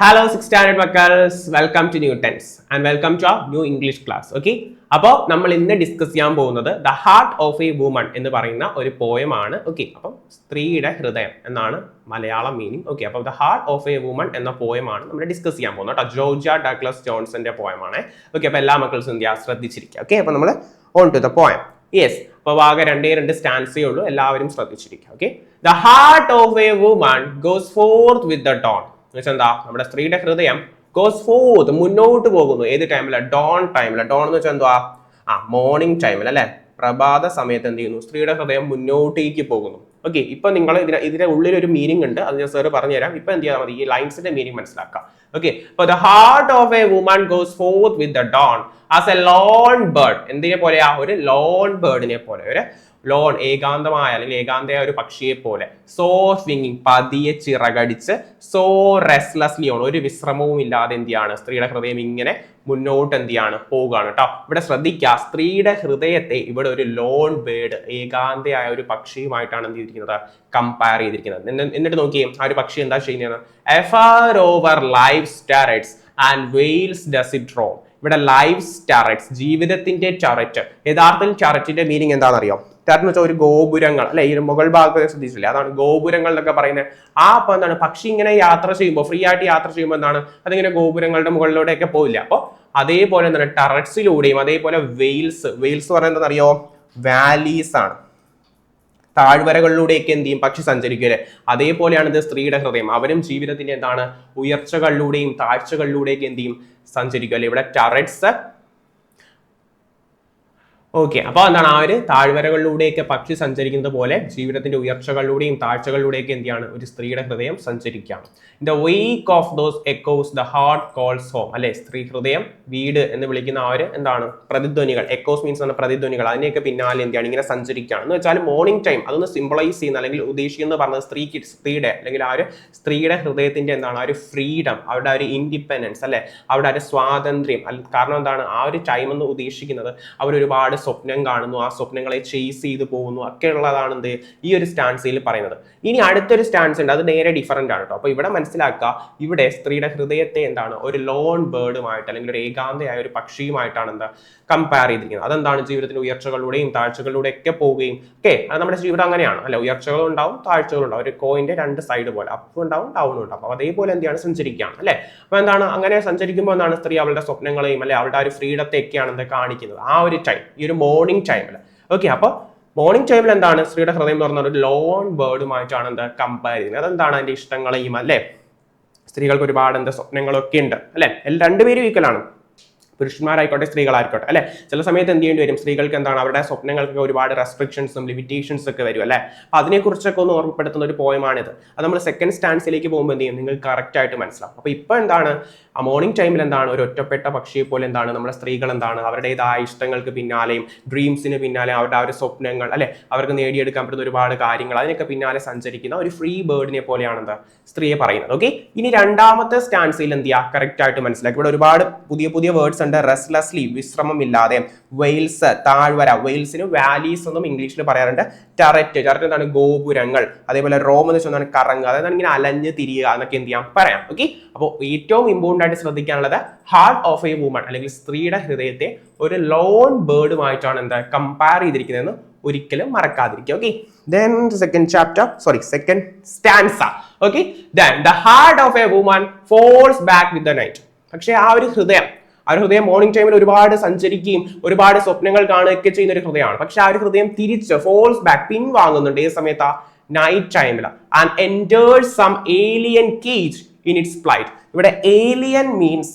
Hello six standard മക്കൾസ് welcome to new tens and welcome to ആ new English class okay അപ്പോൾ നമ്മൾ ഇന്ന് discuss ചെയ്യാൻ പോകുന്നത് the heart of a woman എന്ന് പറയുന്ന ഒരു പോയമാണ് ഓക്കെ അപ്പം സ്ത്രീയുടെ ഹൃദയം എന്നാണ് മലയാളം മീനിങ് ഓക്കെ അപ്പോൾ the heart of a woman എന്ന പോയമാണ് നമ്മൾ ഡിസ്കസ് ചെയ്യാൻ പോകുന്നത് കേട്ടോ. ജോർജ ഡഗ്ലസ് ജോൺസന്റെ പോയമാണ് ഓക്കെ അപ്പോൾ എല്ലാ മക്കൾസും ചെയ്യുക ശ്രദ്ധിച്ചിരിക്കുക ഓക്കെ അപ്പോൾ നമ്മൾ on to the poem yes അപ്പോൾ ആകെ രണ്ടേ രണ്ട് സ്റ്റാൻസേ ഉള്ളൂ. എല്ലാവരും ശ്രദ്ധിച്ചിരിക്കുക okay the heart of a woman goes forth with the dawn എന്നുവെച്ചാൽ എന്താ? നമ്മുടെ സ്ത്രീയുടെ ഹൃദയം ഗോസ് ഫോർത്ത് മുന്നോട്ട് പോകുന്നു. ഏത് ടൈമില ഡോൺ ടൈമില ഡോൺ എന്ന് വെച്ചാൽ എന്തുവാ? ആ മോർണിംഗ് ടൈമിൽ അല്ലെ? പ്രഭാത സമയത്ത് എന്ത് ചെയ്യുന്നു? സ്ത്രീയുടെ ഹൃദയം മുന്നോട്ടേക്ക് പോകുന്നു. ഓക്കെ ഇപ്പൊ നിങ്ങൾ ഇതിന് ഇതിന്റെ ഉള്ളിൽ ഒരു മീനിങ് ഉണ്ട്. അത് ഞാൻ സാറ് പറഞ്ഞുതരാം. ഇപ്പൊ എന്ത് ചെയ്താൽ മതി? ഈ ലൈൻസിന്റെ മീനിങ് മനസ്സിലാക്കാം. ഓക്കെ അപ്പൊ the heart of a woman goes forth with the dawn as a lone bird എന്തിനെ പോലെയാ? ഒരു ലോൺ ബേർഡിനെ പോലെ. ഒരു ലോൺ ഏകാന്തമായ അല്ലെങ്കിൽ ഏകാന്തമായ ഒരു പക്ഷിയെ പോലെ സോ സ്വിങ്ങിങ് പതിയെ ചിറകടിച്ച് സോ റെസ്ലെസ്ലി ഓൺ ഒരു വിശ്രമവും ഇല്ലാതെ എന്ത് ചെയ്യാണ്? സ്ത്രീയുടെ ഹൃദയം ഇങ്ങനെ മുന്നോട്ട് എന്തിയാണ് പോവുകയാണ് കേട്ടോ. ഇവിടെ ശ്രദ്ധിക്കുക സ്ത്രീയുടെ ഹൃദയത്തെ ഇവിടെ ഒരു ലോൺ ബേർഡ് ഏകാന്തയായ ഒരു പക്ഷിയുമായിട്ടാണ് എന്ത് ചെയ്തിരിക്കുന്നത്? കമ്പയർ ചെയ്തിരിക്കുന്നത്. എന്നി- എന്നിട്ട് നോക്കിയേ ആ ഒരു പക്ഷി എന്താ ചെയ്യുന്നത് afar over life turrets and vales does it roam ഇവിടെ ലൈഫ് സ്റ്റാററ്റ്സ് ജീവിതത്തിന്റെ ടററ്റ് യഥാർത്ഥത്തിൽ ടററ്റിന്റെ മീനിങ് എന്താണെന്നറിയോ? ടററ്റ് വെച്ചാൽ ഒരു ഗോപുരങ്ങൾ അല്ലെ? ഈ മുകൾ ഭാഗത്ത് ശ്രദ്ധിച്ചില്ലേ അതാണ് ഗോപുരങ്ങൾ എന്നൊക്കെ പറയുന്നത്. ആ അപ്പൊ എന്താണ്? പക്ഷി ഇങ്ങനെ യാത്ര ചെയ്യുമ്പോൾ ഫ്രീ ആയിട്ട് യാത്ര ചെയ്യുമ്പോൾ എന്താണ്? അതിങ്ങനെ ഗോപുരങ്ങളുടെ മുകളിലൂടെയൊക്കെ പോയില്ല അപ്പോൾ അതേപോലെ എന്താണ്? ടററ്റ്സിലൂടെയും അതേപോലെ വെയിൽസ് വെയിൽസ് പറയുന്നത് അറിയോ വാലീസ് ആണ്. താഴ്വരകളിലൂടെയൊക്കെ എന്ത് ചെയ്യും? പക്ഷി സഞ്ചരിക്കുക അതേപോലെയാണ് ഇത് സ്ത്രീയുടെ ഹൃദയം. അവരും ജീവിതത്തിന്റെ എന്താണ്? ഉയർച്ചകളിലൂടെയും താഴ്ചകളിലൂടെയൊക്കെ എന്ത് ചെയ്യും? സഞ്ചരിക്കുക അല്ലെ? ഇവിടെ ടററ്റ്സ് ഓക്കെ അപ്പോൾ എന്താണ് ആ ഒരു താഴ്വരകളിലൂടെയൊക്കെ പക്ഷി സഞ്ചരിക്കുന്നത് പോലെ ജീവിതത്തിന്റെ ഉയർച്ചകളിലൂടെയും താഴ്ചകളിലൂടെയൊക്കെ എന്തിയാണ് ഒരു സ്ത്രീയുടെ ഹൃദയം സഞ്ചരിക്കാം in the wake of those echoes the heart calls home അല്ലെ? സ്ത്രീ ഹൃദയം വീട് എന്ന് വിളിക്കുന്ന ആ ഒരു എന്താണ്? പ്രതിധ്വനികൾ. എക്കോസ് മീൻസ് ആണ് പ്രതിധ്വനികൾ. അതിനെയൊക്കെ പിന്നാലെ എന്തിയാണ് ഇങ്ങനെ സഞ്ചരിക്കുകയാണ്. എന്ന് വെച്ചാൽ മോർണിംഗ് ടൈം അതൊന്ന് സിംബളൈസ് ചെയ്യുന്ന അല്ലെങ്കിൽ ഉദ്ദേശിക്കുന്നത് പറഞ്ഞത് സ്ത്രീക്ക് സ്ത്രീയുടെ അല്ലെങ്കിൽ ആ ഒരു സ്ത്രീയുടെ ഹൃദയത്തിന്റെ എന്താണ്? ആ ഒരു ഫ്രീഡം അവരുടെ ആ ഒരു ഇൻഡിപെൻഡൻസ് അല്ലെ? അവരുടെ ആ ഒരു സ്വാതന്ത്ര്യം. കാരണം എന്താണ്? ആ ഒരു ടൈം എന്ന് ഉദ്ദേശിക്കുന്നത് അവർ ഒരുപാട് സ്വപ്നം കാണുന്നു ആ സ്വപ്നങ്ങളെ ചേസ് ചെയ്ത് പോകുന്നു ഒക്കെ ഉള്ളതാണ് എന്ത്? ഈ ഒരു സ്റ്റാൻസിൽ പറയുന്നത്. ഇനി അടുത്തൊരു സ്റ്റാൻസ് ഉണ്ട് അത് നേരെ ഡിഫറന്റ് ആണ് കേട്ടോ അപ്പോൾ ഇവിടെ മനസ്സിലാക്കുക ഇവിടെ സ്ത്രീയുടെ ഹൃദയത്തെ എന്താണ്? ഒരു ലോൺ ബേർഡുമായിട്ട് അല്ലെങ്കിൽ ഒരു ഏകാന്തയായ ഒരു പക്ഷിയുമായിട്ടാണ് എന്താ? കമ്പയർ ചെയ്തിരിക്കുന്നത്. അതെന്താണ്? ജീവിതത്തിന്റെ ഉയർച്ചകളിലൂടെയും താഴ്ചകളിലൂടെ ഒക്കെ പോവുകയും ഓക്കെ അത് നമ്മുടെ ജീവിതം അങ്ങനെയാണ്. അല്ല? ഉയർച്ചകളും ഉണ്ടാവും താഴ്ചകളും ഉണ്ടാവും. ഒരു കോയിന്റെ രണ്ട് സൈഡ് പോലെ. അപ്പും ഉണ്ടാവും ഡൗണും ഉണ്ടാവും. അപ്പോൾ അതേപോലെ എന്തെയാണ് സഞ്ചരിക്കുകയാണ്. അല്ലേ? അപ്പോൾ എന്താണ്? അങ്ങനെ സഞ്ചരിക്കുമ്പോൾ എന്താണ്? സ്ത്രീ അവളുടെ സ്വപ്നങ്ങളെയും അല്ലെ? അവളുടെ ആ ഒരു ഫ്രീഡത്തെ ഫ്രീഡത്തെയൊക്കെയാണ് എന്താ? കാണിക്കുന്നത്. ആ ഒരു ടൈം ഈ ഒരു മോർണിംഗ് ടൈമിൽ ഓക്കെ അപ്പോൾ മോർണിംഗ് ടൈമിൽ എന്താണ്? സ്ത്രീയുടെ ഹൃദയം എന്ന് പറഞ്ഞ ഒരു ലോൺ ബേർഡുമായിട്ടാണ് എന്താ കമ്പയർ ചെയ്യുന്നത്. അതെന്താണ് അതിന്റെ ഇഷ്ടങ്ങളെയും അല്ലെ? സ്ത്രീകൾക്ക് ഒരുപാട് എന്താ സ്വപ്നങ്ങളൊക്കെ ഉണ്ട് അല്ലേ? രണ്ടുപേരും ഈക്വൽ ആണ്. പുരുഷന്മാരായിക്കോട്ടെ സ്ത്രീകളായിക്കോട്ടെ അല്ലെ? ചില സമയത്ത് എന്ത് ചെയ്യേണ്ടി വരും? സ്ത്രീകൾക്ക് എന്താണ്? അവരുടെ സ്വപ്നങ്ങൾക്കൊക്കെ ഒരുപാട് റെസ്ട്രിക്ഷൻസും ലിമിറ്റേഷൻസ് ഒക്കെ വരും അല്ലെ? അപ്പൊ അതിനെക്കുറിച്ചൊക്കെ ഒന്ന് ഓർമ്മപ്പെടുത്തുന്ന ഒരു പോയമാണിത് അത് നമ്മൾ സെക്കൻഡ് സ്റ്റാൻസിലേക്ക് പോകുമ്പോൾ എന്ത് ചെയ്യും? നിങ്ങൾക്ക് കറക്റ്റ് ആയിട്ട് മനസ്സിലാവും. അപ്പൊ ഇപ്പൊ എന്താണ്? ആ മോർണിംഗ് ടൈമിൽ എന്താണ്? ഒരു ഒറ്റപ്പെട്ട പക്ഷിയെ പോലെ എന്താണ്? നമ്മുടെ സ്ത്രീകൾ എന്താണ്? അവരുടേതായ ഇഷ്ടങ്ങൾക്ക് പിന്നാലെയും ഡ്രീംസിന് പിന്നാലെ അവരുടെ ആ ഒരു സ്വപ്നങ്ങൾ അല്ലെ? അവർക്ക് നേടിയെടുക്കാൻ പറ്റുന്ന ഒരുപാട് കാര്യങ്ങൾ അതിനൊക്കെ പിന്നാലെ സഞ്ചരിക്കുന്ന ഒരു ഫ്രീ ബേർഡിനെ പോലെയാണ് എന്താ? സ്ത്രീയെ പറയുന്നത്. ഓക്കെ ഇനി രണ്ടാമത്തെ സ്റ്റാൻസിൽ എന്ത് ചെയ്യുക കറക്റ്റ് ആയിട്ട് മനസ്സിലാക്കി. ഇവിടെ ഒരുപാട് പുതിയ പുതിയ വേർഡ്സ് ഉണ്ട് റെസ്റ്റ്ലെസ്ലി വിശ്രമമില്ലാതെ. വെയിൽസ് താഴ്വര വെയിൽസിന് വാലീസ് എന്നും ഇംഗ്ലീഷിൽ പറയാറുണ്ട്. ടററ്റ് ടററ്റ് എന്താണ്? ഗോപുരങ്ങൾ. അതേപോലെ റോം എന്ന് വെച്ചാൽ കറങ്ങുക അതായത് ഇങ്ങനെ അലഞ്ഞ് തിരിയുക എന്നൊക്കെ എന്ത് ചെയ്യാം? പറയാം. ഓക്കെ അപ്പോൾ ഏറ്റവും ഇമ്പോർട്ടന്റ് ആയിട്ട് ശ്രദ്ധിക്കാനുള്ളത് ഹാർട്ട് ഓഫ് എ വുമൺ അല്ലെങ്കിൽ സ്ത്രീയുടെ ഹൃദയത്തെ ഒരു ലോൺ ബേർഡുമായിട്ടാണ് എന്താ? കമ്പയർ ചെയ്തിരിക്കുന്നതെന്ന് ഒരിക്കലും മറക്കാതിരിക്കുക. Okay then second chapter sorry second stanza okay then the heart of a woman falls back with the night പക്ഷേ ആ ഒരു ഹൃദയം ആ ഒരു ഹൃദയം മോർണിംഗ് ടൈമിൽ ഒരുപാട് സഞ്ചരിക്കുകയും ഒരുപാട് സ്വപ്നങ്ങൾ കാണുകയൊക്കെ ചെയ്യുന്ന ഒരു ഹൃദയമാണ്. പക്ഷെ ആ ഒരു ഹൃദയം തിരിച്ച് ഫോൾസ് ബാക്ക് പിൻ പിൻവാങ്ങുന്നുണ്ട്. ഏത് ആ നൈറ്റ് ടൈമിൽ and enters some alien cage in its flight ഇവിടെ ഏലിയൻ മീൻസ്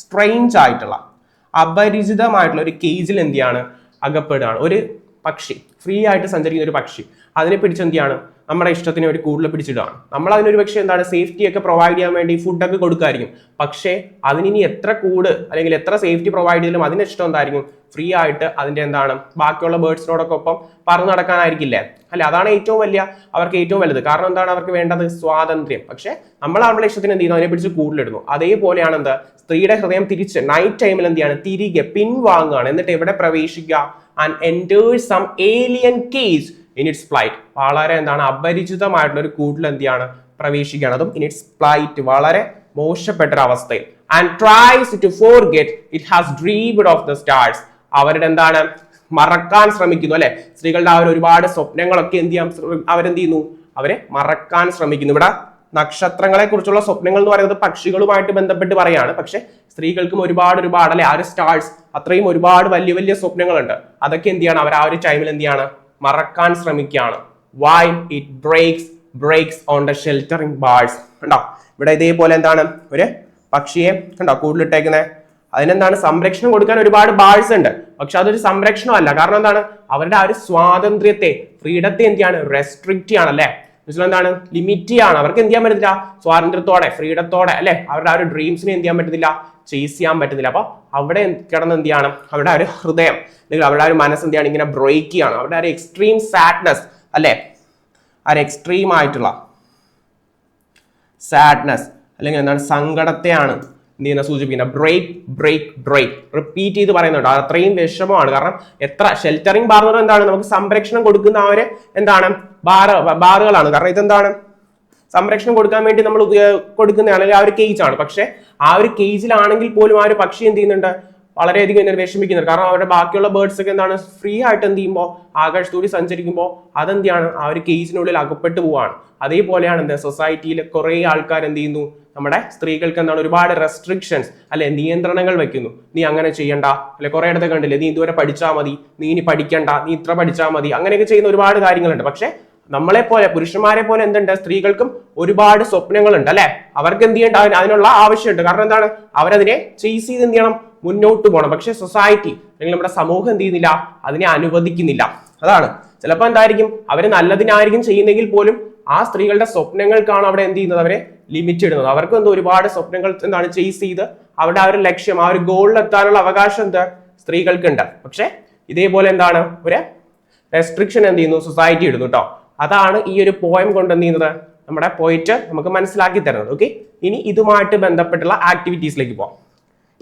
സ്ട്രെയിഞ്ച് ആയിട്ടുള്ള അപരിചിതമായിട്ടുള്ള ഒരു കേജിൽ എന്ത് ചെയ്യാണ്? അകപ്പെടുകയാണ്. ഒരു പക്ഷി ഫ്രീ ആയിട്ട് സഞ്ചരിക്കുന്ന ഒരു പക്ഷി. അതിനെ പിടിച്ച് എന്ത് ചെയ്യാണ്? നമ്മുടെ ഇഷ്ടത്തിന് ഒരു കൂടുതൽ പിടിച്ചിടുകയാണ്. നമ്മൾ അതിനൊരു പക്ഷേ എന്താണ് സേഫ്റ്റി ഒക്കെ പ്രൊവൈഡ് ചെയ്യാൻ വേണ്ടി ഫുഡൊക്കെ കൊടുക്കായിരിക്കും പക്ഷേ അതിനി എത്ര കൂട് അല്ലെങ്കിൽ എത്ര സേഫ്റ്റി പ്രൊവൈഡ് ചെയ്താലും അതിന് ഇഷ്ടം എന്തായിരിക്കും? ഫ്രീ ആയിട്ട് അതിന്റെ എന്താണ് ബാക്കിയുള്ള ബേർഡ്സിനോടൊക്കെ ഒപ്പം പറന്നു നടക്കാനായിരിക്കില്ലേ? അല്ലെ? അതാണ് ഏറ്റവും വലിയ അവർക്ക് ഏറ്റവും വലുത്. കാരണം എന്താണ് അവർക്ക് വേണ്ടത്? സ്വാതന്ത്ര്യം. പക്ഷേ നമ്മൾ അവരുടെ ഇഷ്ടത്തിന് എന്ത് ചെയ്യുന്നു? അതിനെ പിടിച്ച് കൂടുതലിടുന്നു. അതേപോലെയാണ് എന്ത്? സ്ത്രീയുടെ ഹൃദയം തിരിച്ച് നൈറ്റ് ടൈമിൽ എന്ത് തിരികെ പിൻവാങ്ങുകയാണ്. എന്നിട്ട് എവിടെ പ്രവേശിക്കുക? And enters some alien cage in its flight വളരെ എന്താണ് അപരിചിതമായിട്ടുള്ള ഒരു കൂട്ടിൽ എന്താണ് പ്രവേശിക്കുകയാണ്. അതും ഇൻ ഇറ്റ്സ് ഫ്ലൈറ്റ് വളരെ മോശപ്പെട്ട ഒരു അവസ്ഥയിൽ and tries to forget it has dreamed of the stars അവരുടെ എന്താണ്? മറക്കാൻ ശ്രമിക്കുന്നു അല്ലെ? സ്ത്രീകളുടെ ആ ഒരു ഒരുപാട് സ്വപ്നങ്ങളൊക്കെ എന്ത് ചെയ്യാൻ അവരെന്ത് ചെയ്യുന്നു അവരെ മറക്കാൻ ശ്രമിക്കുന്നു. ഇവിടെ നക്ഷത്രങ്ങളെ കുറിച്ചുള്ള സ്വപ്നങ്ങൾ എന്ന് പറയുന്നത് പക്ഷികളുമായിട്ട് ബന്ധപ്പെട്ട് പറയാണ്. പക്ഷെ സ്ത്രീകൾക്കും ഒരുപാട് ഒരുപാട് അല്ലെ? ആ ഒരു സ്റ്റാർസ് അത്രയും ഒരുപാട് വലിയ വലിയ സ്വപ്നങ്ങളുണ്ട്. അതൊക്കെ എന്ത് ചെയ്യണം? അവർ ആ ഒരു ടൈമിൽ എന്ത് ചെയ്യാണ്? മറക്കാൻ ശ്രമിക്കുകയാണ്. While it breaks breaks on the sheltering bars കണ്ടോ? ഇവിടെ ഇതേപോലെ എന്താണ്? ഒരു പക്ഷിയെ കണ്ടോ? കൂടുതലിട്ടേക്കുന്നത് അതിനെന്താണ്? സംരക്ഷണം കൊടുക്കാൻ ഒരുപാട് ബാഴ്സ് ഉണ്ട്. പക്ഷെ അതൊരു സംരക്ഷണമല്ല കാരണം എന്താണ്? അവരുടെ ആ ഒരു സ്വാതന്ത്ര്യത്തെ ഫ്രീഡത്തെ എന്ത് ചെയ്യാണ്? റെസ്ട്രിക്റ്റ് ചെയ്യാണ് അല്ലെ എന്താണ്? ലിമിറ്റ് ചെയ്യാണ്. അവർക്ക് എന്ത് ചെയ്യാൻ പറ്റത്തില്ല? സ്വാതന്ത്ര്യത്തോടെ ഫ്രീഡത്തോടെ അല്ലെ? അവരുടെ ആ ഒരു ഡ്രീംസിനെ എന്ത് ചെയ്യാൻ പറ്റത്തില്ല? ചേസ് ചെയ്യാൻ പറ്റുന്നില്ല. അപ്പോൾ അവിടെ കിടന്ന് എന്ത് ചെയ്യണം? അവരുടെ ഒരു ഹൃദയം. അല്ലെങ്കിൽ അവരുടെ ഒരു മനസ്സ് എന്ത് ചെയ്യണം? ഇങ്ങനെ ബ്രേക്ക് ചെയ്യണം. അവരുടെ ഒരു എക്സ്ട്രീം സാഡ്നെസ് അല്ലേ? ആ ഒരു എക്സ്ട്രീം ആയിട്ടുള്ള സാഡ്നെസ് അല്ലെങ്കിൽ എന്താണ്? സങ്കടത്തെയാണ് എന്ത് ചെയ്യുന്ന സൂചിപ്പിക്കുന്നത്. ബ്രേക്ക് ബ്രേക്ക് ബ്രേക്ക് റിപ്പീറ്റ് ചെയ്ത് പറയുന്നുണ്ട്. അത് അത്രയും വിഷമമാണ്. കാരണം എത്ര ഷെൽറ്ററിങ് ബാറുകൾ എന്താണ്? നമുക്ക് സംരക്ഷണം കൊടുക്കുന്ന ആ ഒരു എന്താണ്? ബാറ് ബാറുകളാണ് കാരണം ഇതെന്താണ്? സംരക്ഷണം കൊടുക്കാൻ വേണ്ടി നമ്മൾ ഉപയോ- കൊടുക്കുന്ന അല്ലെങ്കിൽ ആ ഒരു കേജ് ആണ്. പക്ഷെ ആ ഒരു കേജിലാണെങ്കിൽ പോലും ആ ഒരു പക്ഷി എന്ത് ചെയ്യുന്നുണ്ട്? വളരെയധികം എന്നെ വിഷമിക്കുന്നുണ്ട്. കാരണം അവരുടെ ബാക്കിയുള്ള ബേർഡ്സ് ഒക്കെ എന്താണ്? ഫ്രീ ആയിട്ട് എന്ത് ചെയ്യുമ്പോൾ ആകാശത്തൂടി സഞ്ചരിക്കുമ്പോൾ അതെന്താണ് ആ ഒരു കേജിനുള്ളിൽ അകപ്പെട്ടു പോവാണ്. അതേപോലെയാണ് എന്താ? സൊസൈറ്റിയിൽ കുറെ ആൾക്കാർ എന്ത് ചെയ്യുന്നു? നമ്മുടെ സ്ത്രീകൾക്ക് എന്താണ്? ഒരുപാട് റെസ്ട്രിക്ഷൻസ് അല്ലെ നിയന്ത്രണങ്ങൾ വെക്കുന്നു. നീ അങ്ങനെ ചെയ്യണ്ട. അല്ലെ കുറെ ഇടത്ത് കണ്ടില്ലേ? നീ ഇതുവരെ പഠിച്ചാൽ മതി. നീ ഇനി പഠിക്കണ്ട. നീ ഇത്ര പഠിച്ചാൽ മതി. അങ്ങനെയൊക്കെ ചെയ്യുന്ന ഒരുപാട് കാര്യങ്ങളുണ്ട്. പക്ഷെ നമ്മളെ പോലെ പുരുഷന്മാരെ പോലെ എന്തുണ്ട്? സ്ത്രീകൾക്കും ഒരുപാട് സ്വപ്നങ്ങളുണ്ട് അല്ലെ? അവർക്ക് എന്ത് ചെയ്യേണ്ട? അതിനുള്ള ആവശ്യമുണ്ട്. കാരണം എന്താണ്? അവരതിനെ ചേസ് ചെയ്ത് എന്ത് ചെയ്യണം? മുന്നോട്ട് പോകണം. പക്ഷെ സൊസൈറ്റി അല്ലെങ്കിൽ നമ്മുടെ സമൂഹം എന്ത് ചെയ്യുന്നില്ല? അതിനെ അനുവദിക്കുന്നില്ല. അതാണ്. ചിലപ്പോൾ എന്തായിരിക്കും? അവർ നല്ലതിനായിരിക്കും ചെയ്യുന്നെങ്കിൽ പോലും ആ സ്ത്രീകളുടെ സ്വപ്നങ്ങൾക്കാണ് അവിടെ എന്ത് ചെയ്യുന്നത്? അവരെ ലിമിറ്റ് ഇടുന്നത്. അവർക്ക് എന്തോ ഒരുപാട് സ്വപ്നങ്ങൾ എന്താണ് ചേസ് ചെയ്ത് അവിടെ ആ ഒരു ലക്ഷ്യം ആ ഒരു ഗോളിൽ എത്താനുള്ള അവകാശം എന്താ? സ്ത്രീകൾക്കുണ്ട്. പക്ഷെ ഇതേപോലെ എന്താണ്? ഒരു റെസ്ട്രിക്ഷൻ എന്ത് ചെയ്യുന്നു? സൊസൈറ്റി ഇടുന്നു കേട്ടോ അതാണ് ഈ ഒരു പോയം കൊണ്ട് ചെയ്യുന്നത്? നമ്മുടെ പോയിറ്റ് നമുക്ക് മനസ്സിലാക്കി തരുന്നത്. ഓക്കെ ഇനി ഇതുമായിട്ട് ബന്ധപ്പെട്ടുള്ള ആക്ടിവിറ്റീസിലേക്ക് പോവാം.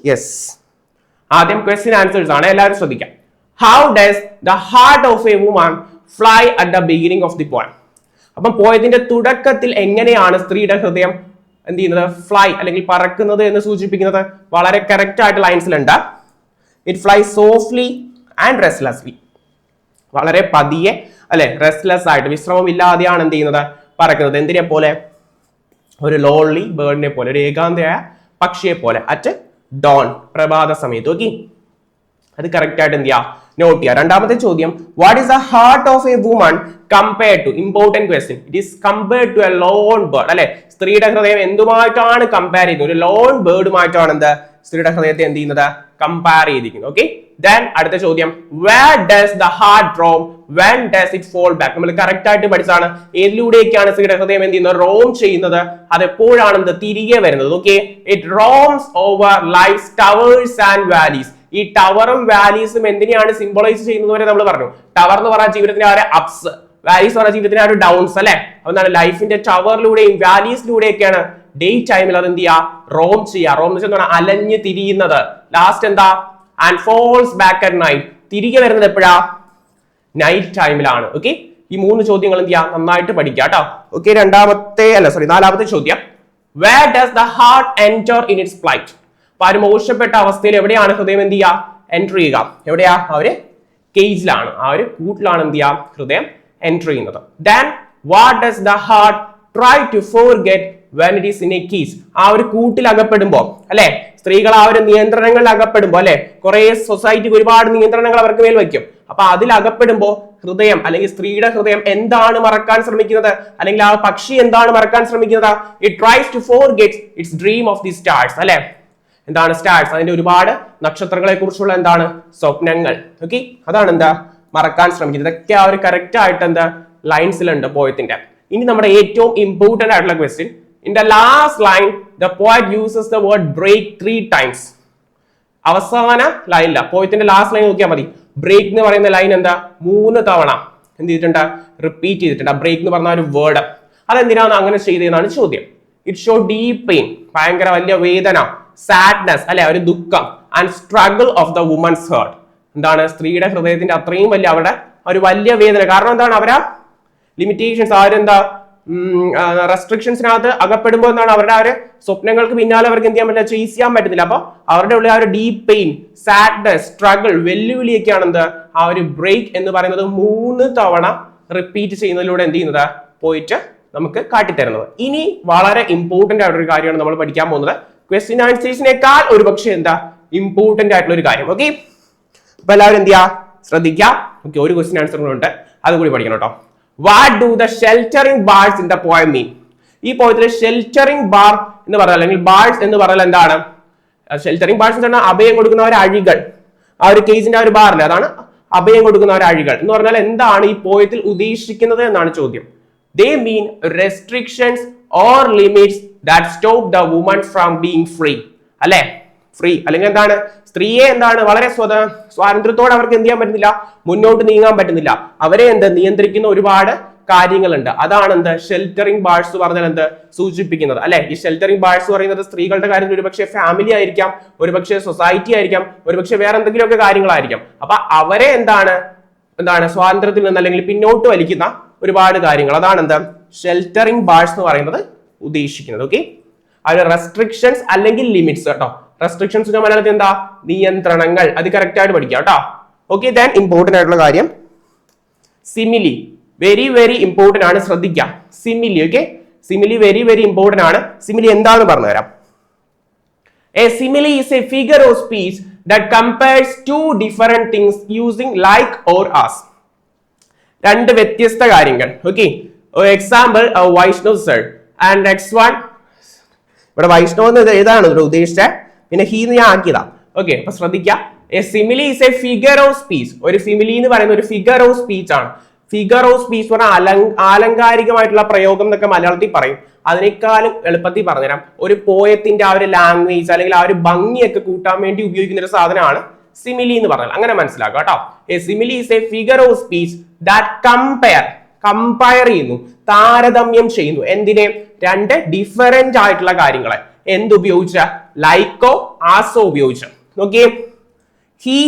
യെസ് ആദ്യം ക്വസ്റ്റ്യൻ ആൻസേഴ്സ് ആണ്. എല്ലാവരും ശ്രദ്ധിക്കാം. How does the heart of a woman fly at the beginning of the poem അപ്പം പോയതിന്റെ തുടക്കത്തിൽ എങ്ങനെയാണ് സ്ത്രീയുടെ ഹൃദയം എന്ത് ചെയ്യുന്നത്? ഫ്ലൈ അല്ലെങ്കിൽ പറക്കുന്നത് എന്ന് സൂചിപ്പിക്കുന്നത് വളരെ കറക്റ്റ് ആയിട്ട് ലൈൻസിലുണ്ട് it fly softly and restlessly വളരെ പതിയെ അല്ലെ? റെസ്റ്റ്ലെസ് ആയിട്ട് വിശ്രമം ഇല്ലാതെയാണ് എന്ത് ചെയ്യുന്നത്? പറക്കുന്നത്. എന്തിനെ പോലെ? ഒരു ലോൺലി ബേർഡിനെ പോലെ ഒരു ഏകാന്തയായ പക്ഷിയെ പോലെ. അറ്റ് ഡോൺ പ്രഭാത സമയത്ത്. ഓക്കെ അത് കറക്റ്റ് ആയിട്ട് എന്ത് ചെയ്യാ? നോട്ട് ചെയ്യുക രണ്ടാമത്തെ ചോദ്യം. What is the heart of a woman compared to important question it is compared to a lone bird അല്ലെ? സ്ത്രീയുടെ ഹൃദയം എന്തുമായിട്ടാണ് കമ്പയർ ചെയ്യുന്നത്? ഒരു ലോൺ ബേർഡുമായിട്ടാണ് എന്ത്? സ്ത്രീയുടെ ഹൃദയത്തെ എന്ത് ചെയ്യുന്നത്? കമ്പയർ ചെയ്തിരിക്കുന്നത് ഓക്കെ ദെൻ അടുത്ത ചോദ്യം. Where does the heart roam when does it fall back നമ്മൾ കറക്റ്റ് ആയിട്ട് പഠിച്ചതാണ്. ഏതിലൂടെയൊക്കെയാണ് സ്ത്രീയുടെ ഹൃദയം എന്ത് ചെയ്യുന്നത്? റോം ചെയ്യുന്നത്. അത് എപ്പോഴാണ് തിരികെ വരുന്നത്? Okay it roams over life towers and valleys ഈ ടവറും വാലീസും എന്തിനെയാണ് സിംബോളൈസ് ചെയ്യുന്നത് വരെ നമ്മൾ പറഞ്ഞു. ടവർ എന്ന് പറഞ്ഞാൽ ജീവിതത്തിന്റെ ആ അപ്സ് വാലീസ് എന്ന് പറഞ്ഞാൽ ജീവിതത്തിന്റെ ആ ഒരു ഡൗൺസ് അല്ലെ? അതെന്താണ് ലൈഫിന്റെ ടവറിലൂടെയും വാലീസിലൂടെയൊക്കെയാണ് ഡേ ടൈമിൽ അത് എന്ത് ചെയ്യുക റോം ചെയ്യുക റോം എന്ന് വെച്ചാൽ അലഞ്ഞ് തിരിയുന്നത്. ലാസ്റ്റ് എന്താ? And falls back at night തിരികെ വരുന്നത് എപ്പോഴാ? നൈറ്റ് ടൈമിലാണ് ഓക്കെ ഈ മൂന്ന് ചോദ്യങ്ങൾ എന്ത് ചെയ്യാം? നന്നായിട്ട് പഠിക്കുക കേട്ടോ ഓക്കെ രണ്ടാമത്തെ അല്ല സോറി നാലാമത്തെ ചോദ്യം. Where does the heart enter in its flight അപ്പൊ ആ മോശപ്പെട്ട അവസ്ഥയിൽ എവിടെയാണ് ഹൃദയം എന്ത് ചെയ്യുക എന്റർ ചെയ്യുക. എവിടെയാ? ആ ഒരു കേജിലാണ് ആ ഒരു കൂട്ടിലാണ് എന്ത് ചെയ്യുക ഹൃദയം എന്റർ ചെയ്യുന്നത്. Then what does the heart try to forget is in a cage ആ ഒരു കൂട്ടിൽ അകപ്പെടുമ്പോ അല്ലെ? സ്ത്രീകൾ ആ ഒരു നിയന്ത്രണങ്ങളിൽ അകപ്പെടുമ്പോ അല്ലെ? കുറെ സൊസൈറ്റിക്ക് ഒരുപാട് നിയന്ത്രണങ്ങൾ അവർക്ക് മേൽ വയ്ക്കും. അപ്പൊ അതിൽ അകപ്പെടുമ്പോ ഹൃദയം അല്ലെങ്കിൽ സ്ത്രീയുടെ ഹൃദയം എന്താണ് മറക്കാൻ ശ്രമിക്കുന്നത്? അല്ലെങ്കിൽ ആ പക്ഷി എന്താണ് മറക്കാൻ ശ്രമിക്കുന്നത്? It tries to forgets its dream of the stars അല്ലെ? എന്താണ് സ്റ്റാർസ് അതിന്റെ ഒരുപാട് നക്ഷത്രങ്ങളെ കുറിച്ചുള്ള എന്താണ്? സ്വപ്നങ്ങൾ. ഓക്കെ അതാണ് എന്താ? മറക്കാൻ ശ്രമിക്കുന്നത്. ഇതൊക്കെ ആ ഒരു കറക്റ്റ് ആയിട്ട് എന്താ? ലൈൻസിലുണ്ട് പോയത്തിന്റെ ഇനി നമ്മുടെ ഏറ്റവും ഇമ്പോർട്ടന്റ് ആയിട്ടുള്ള question in the last line the poet uses the word break three times അവസാന ലൈനില്ല പോയത്തിന്റെ ലാസ്റ്റ് ലൈൻ നോക്കിയാൽ മതി. ബ്രേക്ക് എന്ന് പറയുന്ന ലൈൻ എന്താ? മൂന്ന് തവണ. എന്ത് ചെയ്തിട്ടുണ്ട്? റിപ്പീറ്റ് ചെയ്തിട്ടുണ്ട്. ബ്രേക്ക് എന്ന് പറഞ്ഞ ഒരു വേർഡ് അതെന്തിനാണ് അങ്ങനെ ചെയ്തതെന്നാണ് ചോദ്യം. ഇറ്റ് ഷോ ഡീപ് പെയിൻ ഭയങ്കര വലിയ വേദന സാഡ്നെസ് അല്ലെ? ഒരു ദുഃഖം and struggle of the woman's heart എന്താണ്? സ്ത്രീയുടെ ഹൃദയത്തിന്റെ അത്രയും വലിയ അവരുടെ ഒരു വലിയ വേദന. കാരണം എന്താണ്? അവരാ ലിമിറ്റേഷൻസ് ആരെന്താ റെസ്ട്രിക്ഷൻസിനകത്ത് അകപ്പെടുമ്പോൾ എന്നാണ് അവരുടെ ആ ഒരു സ്വപ്നങ്ങൾക്ക് പിന്നാലെ അവർക്ക് എന്ത് ചെയ്യാൻ പറ്റില്ല ചേസ് ചെയ്യാൻ പറ്റുന്നില്ല അപ്പൊ അവരുടെ ഉള്ളിൽ ആ ഒരു ഡീപ് പെയിൻ സാഡ്നെസ് സ്ട്രഗിൾ വെല്ലുവിളിയൊക്കെയാണ് എന്ത് ആ ഒരു ബ്രേക്ക് എന്ന് പറയുന്നത് മൂന്ന് തവണ റിപ്പീറ്റ് ചെയ്യുന്നതിലൂടെ എന്ത് ചെയ്യുന്നത്? പോയിട്ട് നമുക്ക് കാട്ടിത്തരുന്നത്. ഇനി വളരെ ഇമ്പോർട്ടന്റ് ആയിട്ടുള്ള ഒരു കാര്യമാണ് നമ്മൾ പഠിക്കാൻ പോകുന്നത്. ക്വസ്റ്റ്യൻ ആൻസേഴ്സിനേക്കാൾ ഒരു പക്ഷേ എന്താ? ഇമ്പോർട്ടന്റ് ആയിട്ടുള്ള ഒരു കാര്യം. ഓക്കെ അപ്പൊ എല്ലാവരും എന്ത് ചെയ്യാ ശ്രദ്ധിക്കാം ഓക്കെ ഒരു ക്വസ്റ്റ്യൻ ആൻസർ കൂടെ ഉണ്ട്. അതുകൂടി പഠിക്കണം കേട്ടോ. What do the sheltering bars in the poem mean ഈ പോയത്തിലെ ഷെൽറ്ററിംഗ് ബാർ എന്ന് പറഞ്ഞാൽ അല്ലെങ്കിൽ ബാർസ് എന്ന് പറഞ്ഞാൽ എന്താണ്? ഷെൽറ്ററിംഗ് ബാർസ് എന്ന് പറഞ്ഞാൽ അഭയം കൊടുക്കുന്ന ഒരു അഴികൾ. ആ ഒരു കേസിന്റെ ആ ഒരു ബാറിൽ അതാണ് അഭയം കൊടുക്കുന്ന ഒരു അഴികൾ. എന്ന് പറഞ്ഞാൽ എന്താണ് ഈ പോയത്തിൽ ഉദ്ദേശിക്കുന്നത് എന്നാണ് ചോദ്യം. They mean restrictions or limits that stop the woman from being free അല്ലെ? ഫ്രീ അല്ലെങ്കിൽ എന്താണ്? സ്ത്രീയെ എന്താണ്? വളരെ സ്വത സ്വാതന്ത്ര്യത്തോടെ അവർക്ക് എന്ത് ചെയ്യാൻ പറ്റുന്നില്ല? മുന്നോട്ട് നീങ്ങാൻ പറ്റുന്നില്ല. അവരെ എന്ത്? നിയന്ത്രിക്കുന്ന ഒരുപാട് കാര്യങ്ങളുണ്ട്. അതാണ് എന്ത്? ഷെൽറ്ററിംഗ് ബാഴ്സ് പറഞ്ഞാൽ എന്ത്? സൂചിപ്പിക്കുന്നത്. അല്ലെ? ഈ ഷെൽറ്ററിംഗ് ബാഴ്സ് പറയുന്നത് സ്ത്രീകളുടെ കാര്യത്തിൽ ഒരുപക്ഷെ ഫാമിലി ആയിരിക്കാം ഒരുപക്ഷെ സൊസൈറ്റി ആയിരിക്കാം ഒരുപക്ഷെ വേറെ എന്തെങ്കിലുമൊക്കെ കാര്യങ്ങളായിരിക്കാം. അപ്പൊ അവരെ എന്താണ്? എന്താണ്? സ്വാതന്ത്ര്യത്തിൽ നിന്ന് അല്ലെങ്കിൽ പിന്നോട്ട് വലിക്കുന്ന ഒരുപാട് കാര്യങ്ങൾ. അതാണ് എന്താ? ഷെൽറ്ററിംഗ് ബാഴ്സ് എന്ന് പറയുന്നത് ഉദ്ദേശിക്കുന്നത്. ഓക്കെ അവരുടെ റെസ്ട്രിക്ഷൻസ് അല്ലെങ്കിൽ ലിമിറ്റ്സ് കേട്ടോ. റെസ്ട്രിക്ഷൻസ് മലയാളത്തിൽ എന്താ? നിയന്ത്രണങ്ങൾ. അത് കറക്റ്റ് ആയിട്ട് പഠിക്കാം കേട്ടോ. ഓക്കെ ദാൻ ഇമ്പോർട്ടന്റ് ആയിട്ടുള്ള കാര്യം. സിമിലി വെരി വെരി ഇമ്പോർട്ടന്റ് ആണ്. ശ്രദ്ധിക്കാം. Simile okay simile very very important ആണ്. സിമിലി എന്താണെന്ന് പറഞ്ഞുതരാം. A simile is a figure of speech that compares two different things using like or as രണ്ട് വ്യത്യസ്ത കാര്യങ്ങൾ. Okay example Vaishnav sir and next one ഇവിടെ വൈഷ്ണവ് എന്ന് ഏതാണ് ഇവിടെ ഉദ്ദേശിച്ചത് പിന്നെ ഹി എന്ന് ഞാൻ ആക്കിയതാ. ഓക്കെ അപ്പൊ ശ്രദ്ധിക്ക. A simile is a figure of speech ഒരു സിമിലി എന്ന് പറയുന്ന ഒരു ഫിഗർ ഓഫ് സ്പീച്ച് ആണ്. ഫിഗർ ഓഫ് സ്പീച്ച് പറഞ്ഞാൽ അലങ് ആലങ്കാരികമായിട്ടുള്ള പ്രയോഗം എന്നൊക്കെ മലയാളത്തിൽ പറയും. അതിനേക്കാളും എളുപ്പത്തിൽ പറഞ്ഞുതരാം. ഒരു പോയത്തിന്റെ ആ ഒരു ലാംഗ്വേജ് അല്ലെങ്കിൽ ആ ഒരു ഭംഗിയൊക്കെ കൂട്ടാൻ വേണ്ടി ഉപയോഗിക്കുന്ന ഒരു സാധനമാണ് സിമിലി എന്ന് പറഞ്ഞാൽ. അങ്ങനെ മനസ്സിലാക്കുക കേട്ടോ. A simile is a figure of speech that compare compare ചെയ്യുന്നു താരതമ്യം ചെയ്യുന്നു. എന്തിനെ? രണ്ട് ഡിഫറെന്റ് ആയിട്ടുള്ള കാര്യങ്ങളെ. എന്തുപയോഗിച്ച? ലൈക്കോ ആസോ ഉപയോഗിച്ച്. നോക്കിയേ. He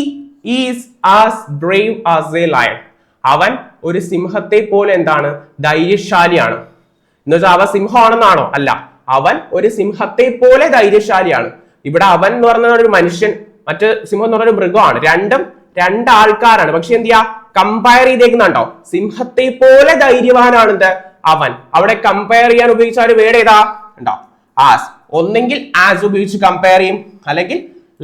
is as brave as a lion അവൻ ഒരു സിംഹത്തെ പോലെ എന്താണ്? ധൈര്യശാലിയാണ്. എന്ന് വെച്ചാൽ സിംഹമാണെന്നാണോ? അല്ല. അവൻ ഒരു സിംഹത്തെ പോലെ ധൈര്യശാലിയാണ്. ഇവിടെ അവൻ എന്ന് പറഞ്ഞ ഒരു മനുഷ്യൻ മറ്റ് സിംഹം എന്ന് പറഞ്ഞ ഒരു മൃഗമാണ്. രണ്ടും രണ്ട് ആൾക്കാരാണ് പക്ഷെ എന്ത് ചെയ്യാ കമ്പയർ ചെയ്തേക്കുന്നുണ്ടോ? സിംഹത്തെ പോലെ ധൈര്യവാനാണ് അവൻ. അവിടെ കമ്പയർ ചെയ്യാൻ ഉപയോഗിച്ച ഒരു വേർഡ് ഏതാ? ഉണ്ടോ ആസ് ഒന്നെങ്കിൽ ആസ് ഉപയോഗിച്ച് കമ്പയർ ചെയ്യും. അല്ലെങ്കിൽ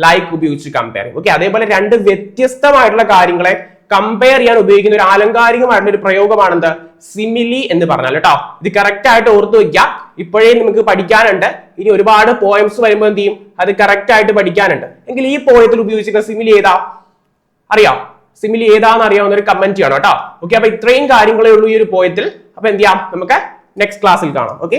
ലൈക്ക് ഉപയോഗിച്ച് കമ്പയർ ചെയ്യും. ഓക്കെ അതേപോലെ രണ്ട് വ്യത്യസ്തമായിട്ടുള്ള കാര്യങ്ങളെ കമ്പയർ ചെയ്യാൻ ഉപയോഗിക്കുന്ന ഒരു ആലങ്കാരികമായിട്ടുള്ള ഒരു പ്രയോഗമാണ് എന്ത്? സിമിലി എന്ന് പറഞ്ഞാൽ കേട്ടോ. ഇത് കറക്റ്റ് ആയിട്ട് ഓർത്തു വെക്കുക ഇപ്പോഴേ നമുക്ക് പഠിക്കാനുണ്ട്. ഇനി ഒരുപാട് പോയംസ് വരുമ്പോൾ എന്ത് ചെയ്യും? അത് കറക്റ്റ് ആയിട്ട് പഠിക്കാനുണ്ട്. എങ്കിൽ ഈ പോയത്തിൽ ഉപയോഗിച്ചിരിക്കുന്ന സിമിലി ഏതാ? അറിയാം? സിമിലി ഏതാന്ന് അറിയാവുന്ന ഒരു കമന്റ് ചെയ്യണം കേട്ടോ. ഓക്കെ അപ്പൊ ഇത്രയും കാര്യങ്ങളേ ഉള്ളൂ ഈ ഒരു പോയത്തിൽ അപ്പൊ എന്ത് ചെയ്യാം? നമുക്ക് നെക്സ്റ്റ് ക്ലാസ്സിൽ കാണാം. ഓക്കെ